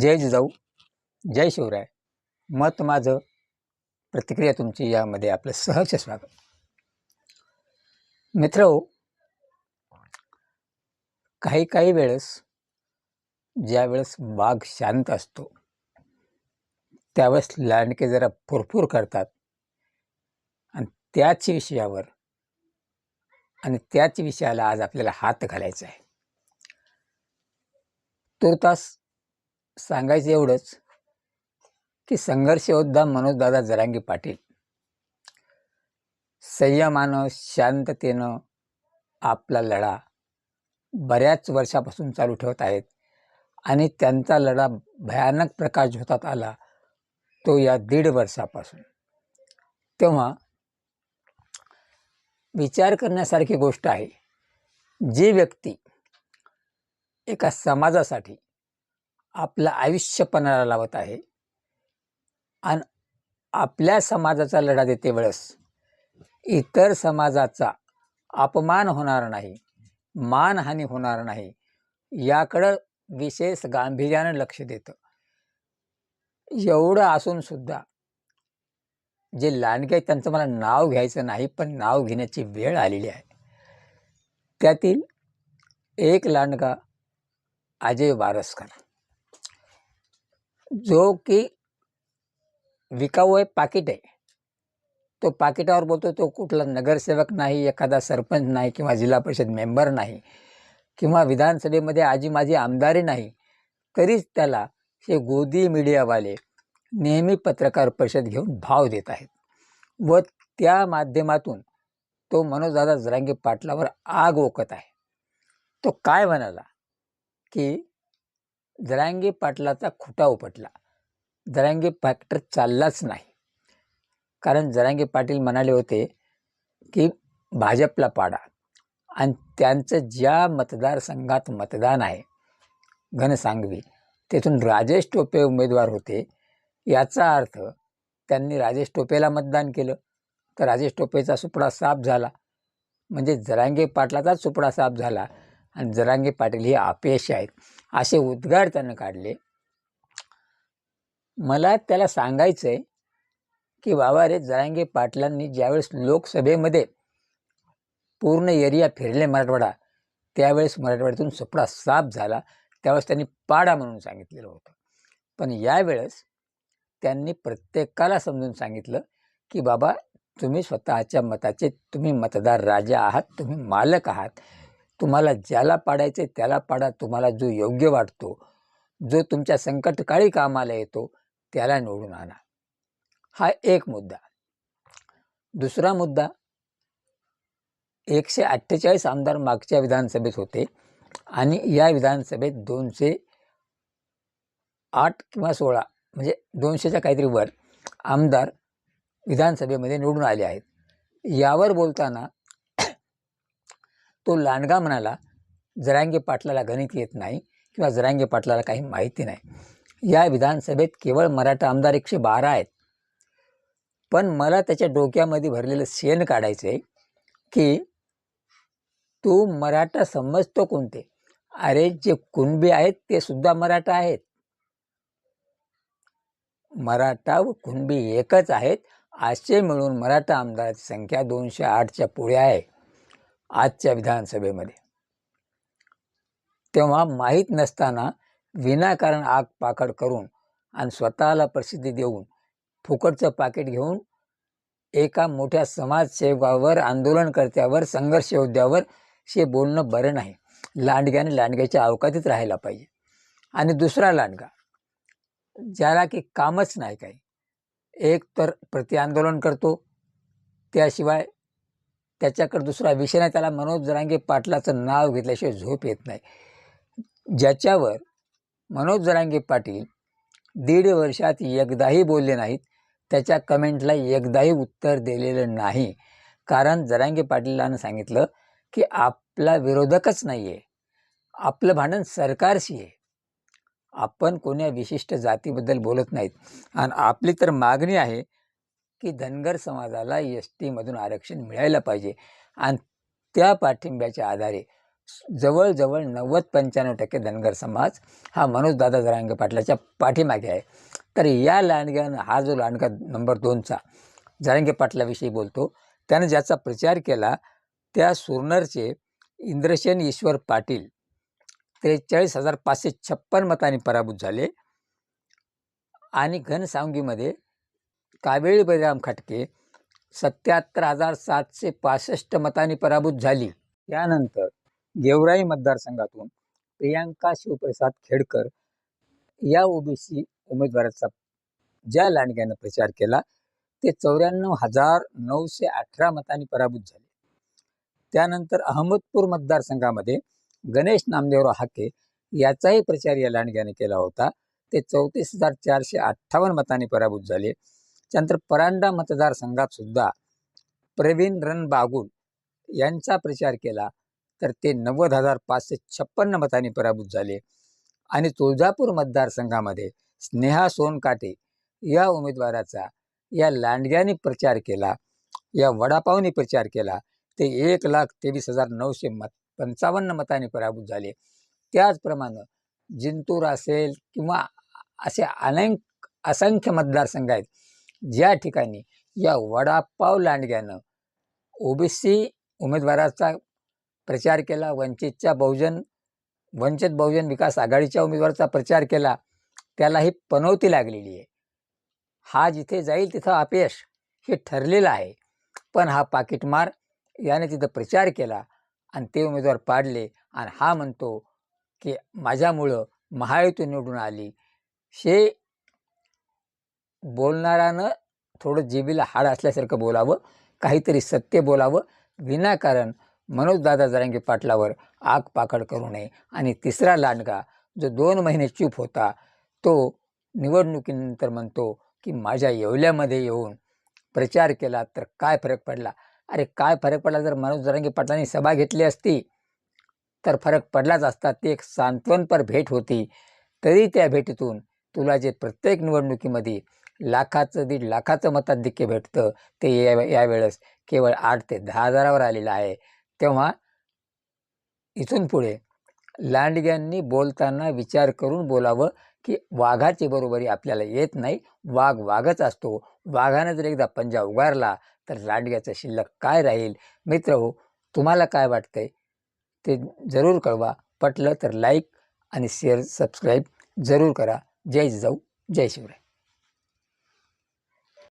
जय जिजाऊ जय शिवराय. मत माझं प्रतिक्रिया तुमची यामध्ये आपलं सहर्ष स्वागत. मित्र हो, काही काही वेळेस ज्या वेळेस वाघ शांत असतो त्यावेळेस लांडके जरा फुरफुर करतात. आणि त्याच विषयावर आणि त्याच विषयाला आज आपल्याला हात घालायचा आहे. तुर्तास सांगायचं एवढंच की संघर्ष योद्धा मनोजदादा जरांगी पाटील. संयमानं शांततेनं आपला लढा बऱ्याच वर्षापासून चालू ठेवत आहेत आणि त्यांचा लढा भयानक प्रकाश होतात आला तो या दीड वर्षापासून. तेव्हा विचार करण्यासारखी गोष्ट आहे जी व्यक्ती एका समाजासाठी आपलं आयुष्य पणाला लावत आहे. आणि आपल्या समाजाचा लढा देते वेळेस. इतर समाजाचा अपमान होणार नाही मानहानी होणार नाही याकडं विशेष गांभीर्यानं लक्ष देतं. एवढं असून सुद्धा जे लांडगे आहेत त्यांचं मला नाव घ्यायचं नाही पण नाव घेण्याची वेळ आलेली आहे. त्यातील एक लांडगा अजय वारसकर. जो की विकाऊ आहे पाकिट आहे. तो पाकिटावर बोलतो तो कुठला नगरसेवक नाही एखादा सरपंच नाही किंवा जिल्हा परिषद मेंबर नाही किंवा विधानसभेमध्ये आजी माझी आमदारी नाही तरीच त्याला हे गोदी मीडियावाले नेहमी पत्रकार परिषद घेऊन भाव देत आहेत. व त्या माध्यमातून तो मनोजदादा जरांगे पाटलावर आग ओकत आहे. तो काय म्हणाला की जरांगे पाटलाचा खुटा उपटला. जरांगे फॅक्टर चाललाच नाही. कारण जरांगे पाटील म्हणाले होते की भाजपला पाडा. आणि त्यांचं ज्या मतदारसंघात मतदान आहे घनसांगवी तेथून राजेश टोपे उमेदवार होते याचा अर्थ त्यांनी राजेश टोपेला मतदान केलं. तर राजेश टोपेचा सुपडा साफ झाला. म्हणजे जरांगे पाटलाचाच सुपडा साफ झाला. आणि जरांगे पाटील हे अपयश आहेत. असे उद्गार त्यानं काढले. मला त्याला सांगायचं आहे की बाबा रे जरांगे पाटलांनी ज्यावेळेस लोकसभेमध्ये पूर्ण एरिया फिरले मराठवाडा त्यावेळेस मराठवाड्यातून सुपडा साफ झाला त्यावेळेस त्यांनी पाडा म्हणून सांगितलेलं होतं. पण यावेळेस त्यांनी प्रत्येकाला समजून सांगितलं की बाबा तुम्ही स्वतःच्या मताचे तुम्ही मतदार राजा आहात तुम्ही मालक आहात तुम्हाला ज्याला पाडायचे त्याला पाडा. तुम्हाला जो योग्य वाटतो जो तुमच्या संकटकाळी कामाला येतो त्याला निवडून आणा. हा एक मुद्दा. दुसरा मुद्दा एकशे अठ्ठेचाळीस आमदार मागच्या विधानसभेत होते आणि या विधानसभेत दोनशे आठ किंवा सोळा म्हणजे दोनशेच्या काहीतरी वर आमदार विधानसभेमध्ये निवडून आले आहेत. यावर बोलताना तो लांडगा म्हणाला जरांगे पाटलाला गणित येत नाही किंवा जरांगे पाटलाला काही माहिती नाही. या विधानसभेत केवळ मराठा आमदार एकशे बारा आहेत. पण मला त्याच्या डोक्यामध्ये भरलेलं शेण काढायचं आहे की तू मराठा समजतो कोणते? अरे जे कुणबी आहेत ते सुद्धा मराठा आहेत. मराठा व कुणबी एकच आहेत असे मिळून मराठा आमदाराची संख्या दोनशे आठच्या पुढे आहे. आजच्या विधानसभेमध्ये. तेव्हा माहीत नसताना विनाकारण आग पाखड करून आणि स्वतःला प्रसिद्धी देऊन फुकटचं पाकिट घेऊन एका मोठ्या समाजसेवकावर आंदोलनकर्त्यावर संघर्ष योद्ध्यावर हे बोलणं बरं नाही. लांडग्याने लांडग्याच्या अवकातीत राहायला पाहिजे. आणि दुसरा लांडगा ज्याला की कामच नाही काही. एक तर प्रतिआंदोलन करतो त्याशिवाय त्याच्याकडे दुसरा विषय नाही. त्याला मनोज जरांगे पाटलाचं नाव घेतल्याशिवाय झोप येत नाही. ज्याच्यावर मनोज जरांगे पाटील दीड वर्षात एकदाही बोलले नाहीत त्याच्या कमेंटला एकदाही उत्तर दिलेलं नाही. कारण जरांगे पाटीलानं सांगितलं की आपला विरोधकच नाही आहे आपलं भांडण सरकारशी आहे. आपण कोण्या विशिष्ट जातीबद्दल बोलत नाहीत. आणि आपली तर मागणी आहे की धनगर समाजाला एस टीमधून आरक्षण मिळायला पाहिजे. आणि त्या पाठिंब्याच्या आधारे जवळजवळ नव्वद पंच्याण्णव टक्के धनगर समाज हा मनोजदादा जरांगे पाटलाच्या पाठीमागे आहे. तर या लांडग्यानं हा जो लांडगा नंबर दोनचा जरांगे पाटलाविषयी बोलतो त्यानं ज्याचा प्रचार केला त्या सुरनरचे इंद्रसेन ईश्वर पाटील त्रेचाळीस हजार पाचशे छप्पन मतांनी पराभूत झाले. आणि घनसावंगीमध्ये कावेळी बळीराम खटके सत्याहत्तर हजार सातशे पासष्ट मतांनी पराभूत झाली. त्यानंतर गेवराई मतदारसंघातून प्रियांका शिवप्रसाद खेडकर या ओबीसी उमेदवाराचा ज्या लांडग्यानं प्रचार केला ते चौऱ्याण्णव हजार नऊशे अठरा मतांनी पराभूत झाले. त्यानंतर अहमदपूर मतदारसंघामध्ये गणेश नामदेवराव हाके याचाही प्रचार या लांडग्याने केला होता. ते चौतीस हजार चारशे अठ्ठावन्न मतांनी पराभूत झाले. त्यानंतर परांडा मतदारसंघात सुद्धा प्रवीण रणबागुल यांचा प्रचार केला. तर ते नव्वद हजार पाचशे छप्पन्न मतांनी पराभूत झाले. आणि तुळजापूर मतदारसंघामध्ये स्नेहा सोनकाटे या उमेदवाराचा या लांडग्याने प्रचार केला या वडापावने प्रचार केला ते एक लाख तेवीस हजार नऊशे मत पंचावन्न मतांनी पराभूत झाले. त्याचप्रमाणे जिंतूर असेल किंवा असे अनेक असंख्य मतदारसंघ आहेत ज्या ठिकाणी या वडापाव लांडग्यानं ओबीसी उमेदवाराचा प्रचार केला वंचितच्या बहुजन वंचित बहुजन विकास आघाडीच्या उमेदवाराचा प्रचार केला त्यालाही पनवती लागलेली आहे. हा जिथे जाईल तिथं अपयश हे ठरलेलं आहे. पण हा पाकिटमार याने तिथं प्रचार केला आणि ते उमेदवार पाडले आणि हा म्हणतो की माझ्यामुळं महायुती निवडून आली. हे बोलणाऱ्यानं थोडं जिबीला हाड असल्यासारखं बोलावं काहीतरी सत्य बोलावं विनाकारण मनोजदादा जरांगे पाटलावर आग पाकड करू नये. आणि तिसरा लांडगा जो दोन महिने चूप होता तो निवडणुकीनंतर म्हणतो की माझ्या येवल्यामध्ये येऊन प्रचार केला तर काय फरक पडला? अरे काय फरक पडला? जर मनोज जरांगे पाटलांनी सभा घेतली असती तर फरक पडलाच असता. ती एक सांत्वनपर भेट होती. तरी त्या भेटीतून तुला जे प्रत्येक निवडणुकीमध्ये लाखाचं दीड लाखाचं मताधिक्य भेटतं ते या यावेळेस केवळ आठ ते दहा हजारावर आलेलं आहे. तेव्हा इथून पुढे लांडग्यांनी बोलताना विचार करून बोलावं की वाघाची बरोबरी आपल्याला येत नाही वाघ वाघच असतो. वाघानं जर एकदा पंजा उगारला तर लांडग्याचं शिल्लक काय राहील? मित्र हो तुम्हाला काय वाटतंय? ते जरूर कळवा. पटलं तर लाईक आणि शेअर सबस्क्राईब जरूर करा. जय जिजाऊ जय शिवराय.